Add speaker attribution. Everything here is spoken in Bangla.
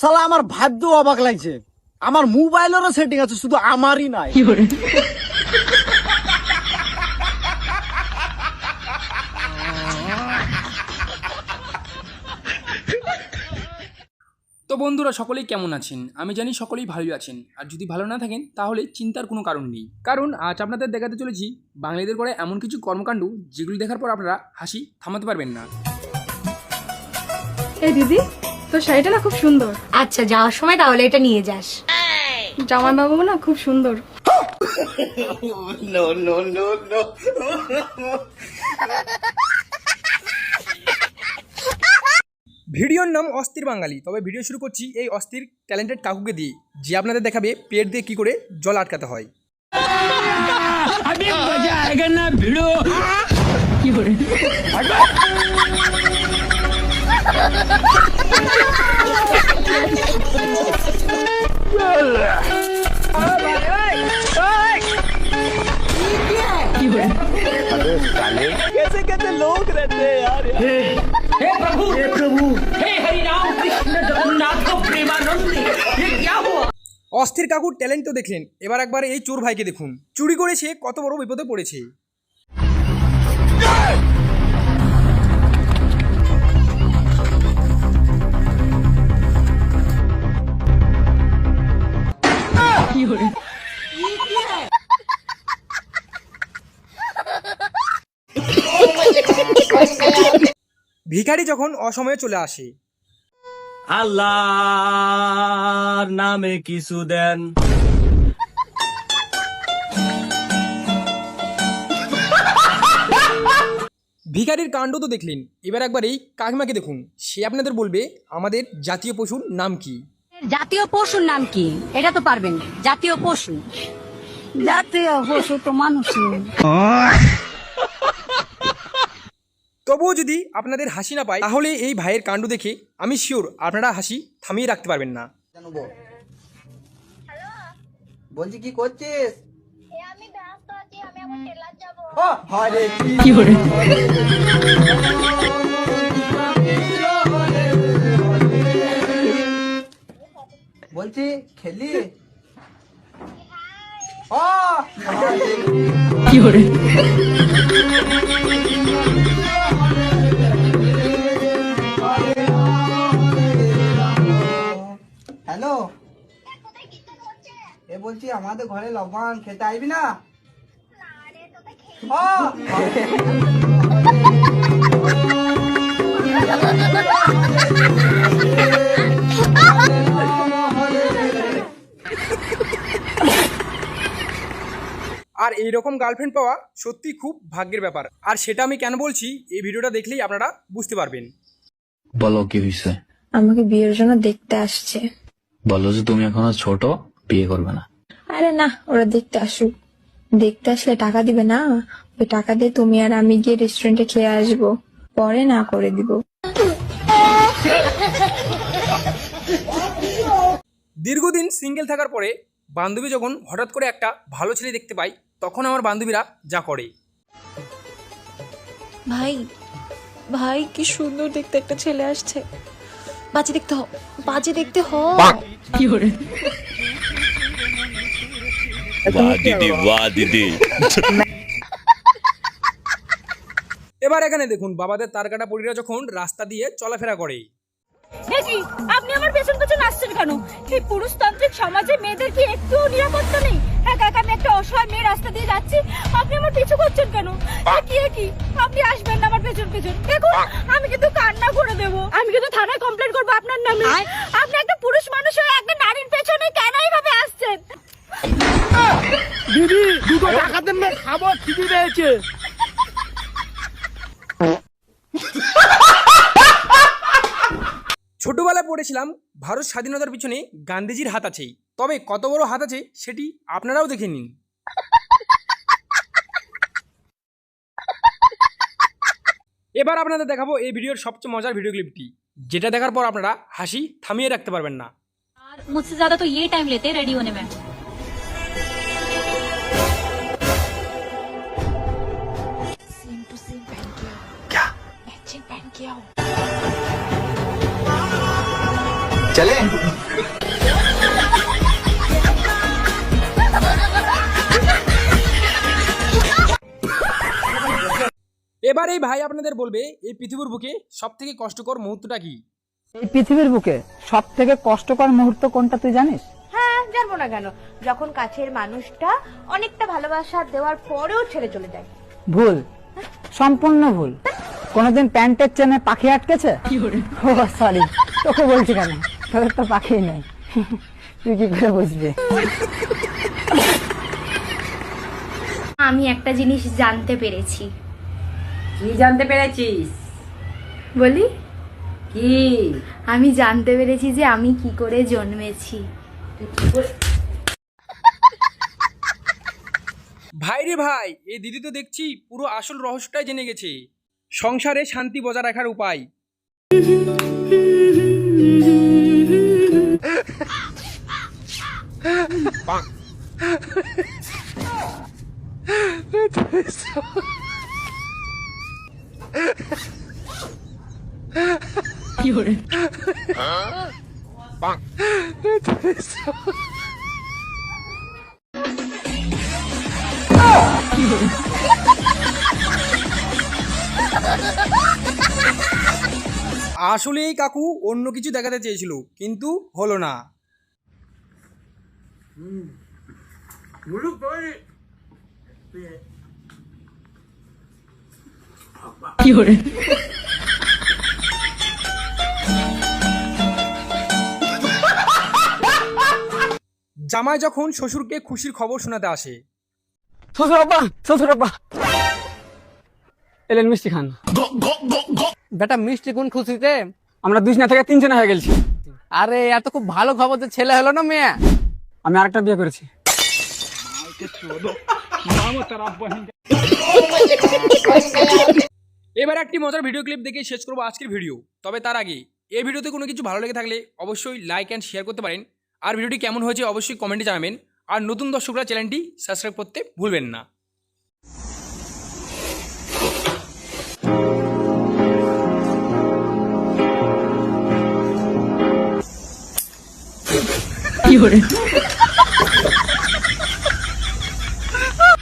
Speaker 1: সালা আমার ভাগ্য অবাক লাগছে। আমার মোবাইলেরও সেটিং আছে শুধু আমারই নাই।
Speaker 2: তো বন্ধুরা সকলেই কেমন আছেন? আমি জানি সকলেই ভালোই আছেন। আর যদি ভালো না থাকেন তাহলে চিন্তার কোনো কারণ নেই। কারণ আজ আপনাদের দেখাতে চলেছি বাঙালিদের করে এমন কিছু কর্মকাণ্ড যেগুলি দেখার পর আপনারা হাসি থামাতে পারবেন না।
Speaker 3: এই দিদি তোর শাড়িটা না খুব সুন্দর।
Speaker 4: আচ্ছা যাওয়ার সময় তাহলে এটা নিয়ে যাস।
Speaker 3: জামাই বাবু না খুব সুন্দর।
Speaker 2: ভিডিওর নাম অস্থির বাঙালি তবে ভিডিও শুরু করছি এই অস্থির ট্যালেন্টেড কাকুকে দিয়ে যে আপনাদের দেখাবে পেট দিয়ে কী করে জল আটকাতে হয়। অস্থির কাকুর ট্যালেন্ট তো দেখলেন। এবার একবার এই চোর ভাইকে দেখুন। চুরি করে সে কত বড় বিপদে পড়েছে। ভিখারি যখন অসময়ে চলে আসে।
Speaker 5: আল্লাহর নামে কিছু দেন।
Speaker 2: ভিখারির কাণ্ড তো দেখলেন এবার একবার এই কাকিমাকে দেখুন। সে আপনাদের বলবে আমাদের জাতীয় পশুর নাম কি?
Speaker 4: জাতীয় পশুর নাম কি? এটা তো পারবেন। জাতীয় পশু। জাতীয় পশু তো
Speaker 2: তবুও যদি আপনাদের হাসি না পায় তাহলে এই ভাইয়ের কাণ্ড দেখে আমি শিওর আপনারা হাসি থামিয়ে রাখতে পারবেন না।
Speaker 6: বলছি কি করছিস?
Speaker 7: এ আমি ব্যস্ত আছি আমি এখন টেলার যাব।
Speaker 6: ও, হরে কি? বলছি খেলি? ও আমাদের ঘরে লবণ খেতে আসবি না?
Speaker 2: আর এই রকম গার্লফ্রেন্ড পাওয়া সত্যি খুব ভাগ্যের ব্যাপার। আর সেটা আমি কেন বলছি এই ভিডিওটা দেখলেই আপনারা বুঝতে পারবেন।
Speaker 8: বলো কি হয়েছে
Speaker 9: আমাকে বিয়ের জন্য দেখতে আসছে।
Speaker 8: বলো যে তুমি এখনও ছোট বিয়ে করবে না।
Speaker 9: আরে না ওরা দেখতে আসুক। দেখতে আসলে টাকা দিবে না? ওই টাকা দিয়ে তুমি আর আমি গিয়ে রেস্টুরেন্টে খেয়ে আসব। পরে না করে দিব।
Speaker 2: দীর্ঘদিন সিঙ্গেল থাকার পরে বান্ধবী যখন হঠাৎ করে একটা ভালো ছেলে দেখতে পাই তখন আমার বান্ধবীরা যা করে।
Speaker 10: ভাই ভাই কি সুন্দর দেখতে একটা ছেলে আসছে। বাজে দেখতে হ বাজে দেখতে হ। কি করে
Speaker 2: এবার এখানে দেখুন বাবাদের তারকাটা পরীরা যখন রাস্তা দিয়ে চলাফেরা করে।
Speaker 3: দেখি আপনি আমার পেছন পেছন আসছেন কেন? এই পুরুষতান্ত্রিক সমাজে মেয়েদের কি একটু নিরাপত্তা নেই? একা একা আমি একটা অসহায় মেয়ে রাস্তা দিয়ে যাচ্ছি আপনি আমার পিছু করছেন কেন? এ কি কি? আপনি আসবেন না আমার পেছন পেছন। দেখুন আমি কিন্তু কান্না করে দেব। আমি কিন্তু থানায় কমপ্লেন করব আপনার নামে। আপনি একটা পুরুষ মানুষ হয়ে একটা নারীর পেছনে কেন এইভাবে আসছেন
Speaker 1: দিদি দুটো টাকা দেন না খাবো খিদি পেয়েছে
Speaker 2: ছোটবেলায় পড়েছিলাম ভারত স্বাধীনতার পিছনে গান্ধীজির হাত আছে তবে কত বড় হাত আছে সেটি আপনারাও দেখে নিন এবার আপনাদের দেখাবো এই ভিডিওর সবচেয়ে মজার ভিডিও ক্লিপটি যেটা দেখার পর আপনারা হাসি থামিয়ে রাখতে পারবেন না
Speaker 10: मुझसे ज्यादा तो ये टाइम लेते हैं रेडी होने में क्या मैचिंग पहन के आओ
Speaker 2: এবার এই ভাই আপনাদের বলবে এই পৃথিবীর বুকে সব থেকে কষ্টকর মুহূর্তটা কি
Speaker 11: এই পৃথিবীর বুকে সব থেকে কষ্টকর মুহূর্ত কোনটা তুই জানিস
Speaker 12: হ্যাঁ জানবো না কেন যখন কাছের মানুষটা অনেকটা ভালোবাসা দেওয়ার পরেও ছেড়ে চলে যায়
Speaker 11: ভুল সম্পূর্ণ ভুল। কোনোদিন প্যান্টের চেনে পাখি আটকেছে? ও সরি তোকে বলছি কেন? তোদের তো পাখি নেই। তুই কি করে বুঝবি?
Speaker 12: আমি একটা জিনিস জানতে পেরেছি।
Speaker 4: কি জানতে পেরেছিস?
Speaker 12: বলি?
Speaker 4: কি?
Speaker 12: আমি জানতে পেরেছি যে আমি কি করে জন্মেছি।
Speaker 2: ভাই রে ভাই এই দিদি তো দেখছি পুরো আসল রহস্যটাই জেনে গেছে। সংসারে শান্তি বজায় রাখার উপায়। আসলে এই কাকু অন্য কিছু দেখাতে চেয়েছিল কিন্তু হলো না। জামাই যখন শ্বশুরকে খুশির খবর শোনাতে আসে
Speaker 11: শ্বশুর আব্বা শ্বশুর আব্বা। এলেন মিষ্টি খান। বেটা মিষ্টি কোন খুশিতে? আমরা দুই না থেকে তিনজনে হয়ে গেছি আরে এত খুব ভালো খবর যে ছেলে হলো না মেয়ে। আমি আরেকটা বিয়ে করেছি।
Speaker 2: এবার একটি মজার ভিডিও ক্লিপ দেখে শেষ করব আজকের ভিডিও তবে তার আগে এই ভিডিওতে কোনো কিছু ভালো লেগে থাকলে অবশ্যই লাইক অ্যান্ড শেয়ার করতে পারেন। আর ভিডিওটি কেমন হয়েছে অবশ্যই কমেন্টে জানাবেন। আর নতুন দর্শকরা চ্যানেলটি সাবস্ক্রাইব করতে ভুলবেন না।
Speaker 13: কি